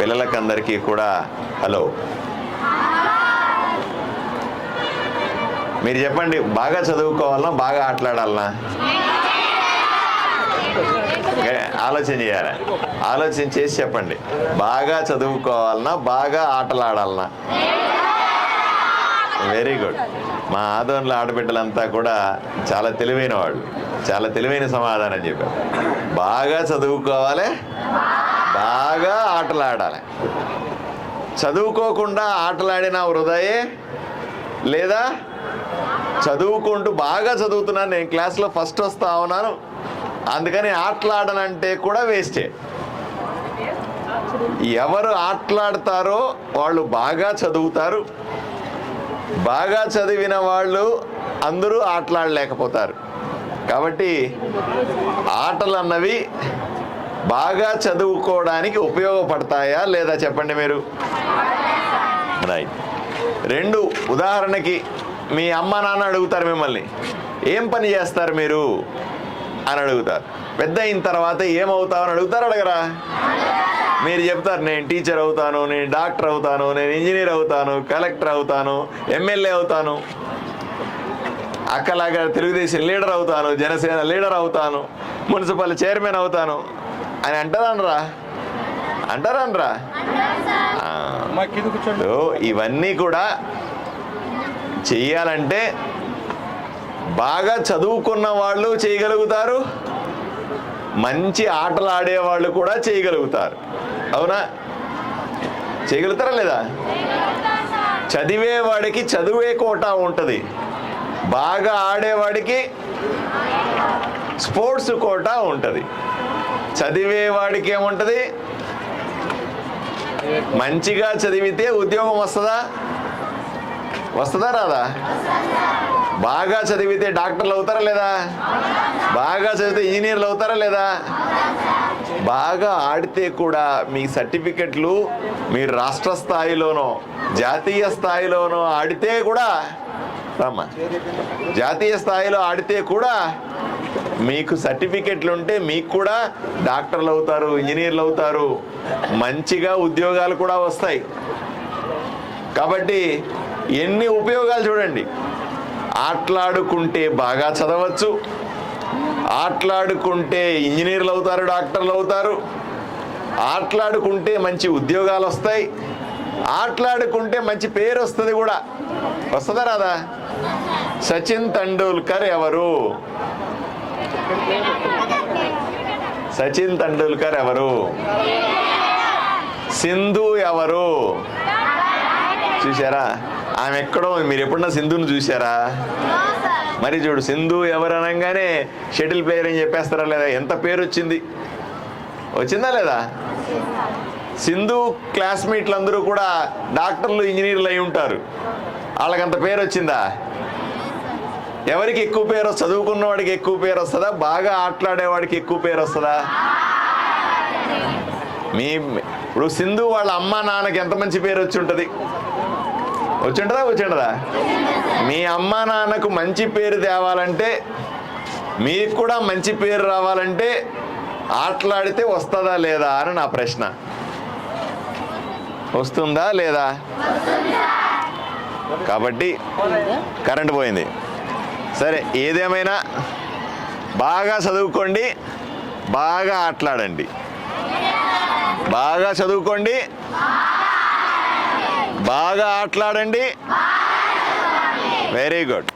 పిల్లలకందరికీ కూడా హలో. మీరు చెప్పండి బాగా చదువుకోవాలన్నా బాగా ఆటలాడాలనా? ఆలోచన చేయాలి? ఆలోచన చేసి చెప్పండి. బాగా చదువుకోవాలన్నా బాగా ఆటలాడాలనా? వెరీ గుడ్ మా ఆదోన్ల ఆడబిడ్డలంతా కూడా చాలా తెలివైన వాళ్ళు. చాలా తెలివైన సమాధానం చెప్పారు. బాగా చదువుకోవాలి బాగా ఆటలాడాలి. చదువుకోకుండా ఆటలాడిన హృదయే లేదా? చదువుకుంటూ బాగా చదువుతున్నాను నేను క్లాస్లో ఫస్ట్ వస్తా ఉన్నాను. అందుకని ఆటలాడనంటే కూడా వేస్టే. ఎవరు ఆటలాడతారో వాళ్ళు బాగా చదువుతారు. బాగా చదివిన వాళ్ళు అందరూ ఆటలాడలేకపోతారు. కాబట్టి ఆటలు అన్నవి బాగా చదువుకోవడానికి ఉపయోగపడతాయా లేదా చెప్పండి మీరు? రైట్ రెండు ఉదాహరణకి మీ అమ్మ నాన్న అడుగుతారు మిమ్మల్ని. ఏం పని చేస్తారు మీరు? అని అడుగుతారు. పెద్ద అయిన తర్వాత ఏమవుతావు అని అడుగుతారు అడగరా? మీరు చెప్తారు నేను టీచర్ అవుతాను నేను డాక్టర్ అవుతాను నేను ఇంజనీర్ అవుతాను కలెక్టర్ అవుతాను ఎమ్మెల్యే అవుతాను. అక్కలాగా తెలుగుదేశం లీడర్ అవుతాను జనసేన లీడర్ అవుతాను మున్సిపల్ చైర్మన్ అవుతాను. అని అంటారనరా? అంటారనరా? ఇవన్నీ కూడా చెయ్యాలంటే బాగా చదువుకున్న వాళ్ళు చేయగలుగుతారు. మంచి ఆటలు ఆడేవాళ్ళు కూడా చేయగలుగుతారు. అవునా? చేయగలుగుతారా లేదా? చదివేవాడికి చదువే కోటా ఉంటుంది. బాగా ఆడేవాడికి స్పోర్ట్స్ కోటా ఉంటుంది. చదివేవాడికి ఏముంటుంది మంచిగా చదివితే ఉద్యోగం వస్తుందా? వస్తుందా రాదా? బాగా చదివితే డాక్టర్లు అవుతారా లేదా? బాగా చదివితే ఇంజనీర్లు అవుతారా లేదా? బాగా ఆడితే కూడా మీ సర్టిఫికెట్లు మీరు రాష్ట్ర స్థాయిలోనో జాతీయ స్థాయిలోనో ఆడితే కూడా రమ్మా జాతీయ స్థాయిలో ఆడితే కూడా మీకు సర్టిఫికెట్లు ఉంటే మీకు కూడా డాక్టర్లు అవుతారు ఇంజనీర్లు అవుతారు మంచిగా ఉద్యోగాలు కూడా వస్తాయి. కాబట్టి ఎన్ని ఉపయోగాలు చూడండి. ఆటలాడుకుంటే బాగా చదవచ్చు. ఆటలాడుకుంటే ఇంజనీర్లు అవుతారు డాక్టర్లు అవుతారు ఆటలాడుకుంటే మంచి ఉద్యోగాలు వస్తాయి. ఆటలాడుకుంటే మంచి పేరు వస్తుంది కూడా. వస్తుందా రాదా? సచిన్ తెండూల్కర్ ఎవరు? సచిన్ తెండూల్కర్ ఎవరు? సింధు ఎవరు? చూసారా ఆమె ఎక్కడో మీరు ఎప్పుడన్నా సింధుని చూసారా మరి చూడు సింధు ఎవరు అనగానే షటిల్ ప్లేయర్ అని చెప్పేస్తారా లేదా? ఎంత పేరు వచ్చింది? వచ్చిందా లేదా? సింధు క్లాస్మేట్లు అందరూ కూడా డాక్టర్లు ఇంజనీర్లు అయి ఉంటారు. వాళ్ళకంత పేరు వచ్చిందా? ఎవరికి ఎక్కువ పేరు చదువుకున్న వాడికి ఎక్కువ పేరు వస్తుందా? బాగా ఆటలాడేవాడికి ఎక్కువ పేరు వస్తుందా? మీ ఇప్పుడు సింధు వాళ్ళ అమ్మ నాన్నకి ఎంత మంచి పేరు వచ్చి ఉంటుంది? వచ్చి ఉంటుందా? వచ్చి ఉంటుందా మీ అమ్మ నాన్నకు మంచి పేరు తేవాలంటే మీకు కూడా మంచి పేరు రావాలంటే ఆటలాడితే వస్తుందా లేదా అని నా ప్రశ్న. వస్తుందా లేదా? కాబట్టి కరెంట్ పోయింది. సరే ఏదేమైనా బాగా చదువుకోండి బాగా ఆటలాడండి. బాగా చదువుకోండి బాగా ఆటలాడండి. Very good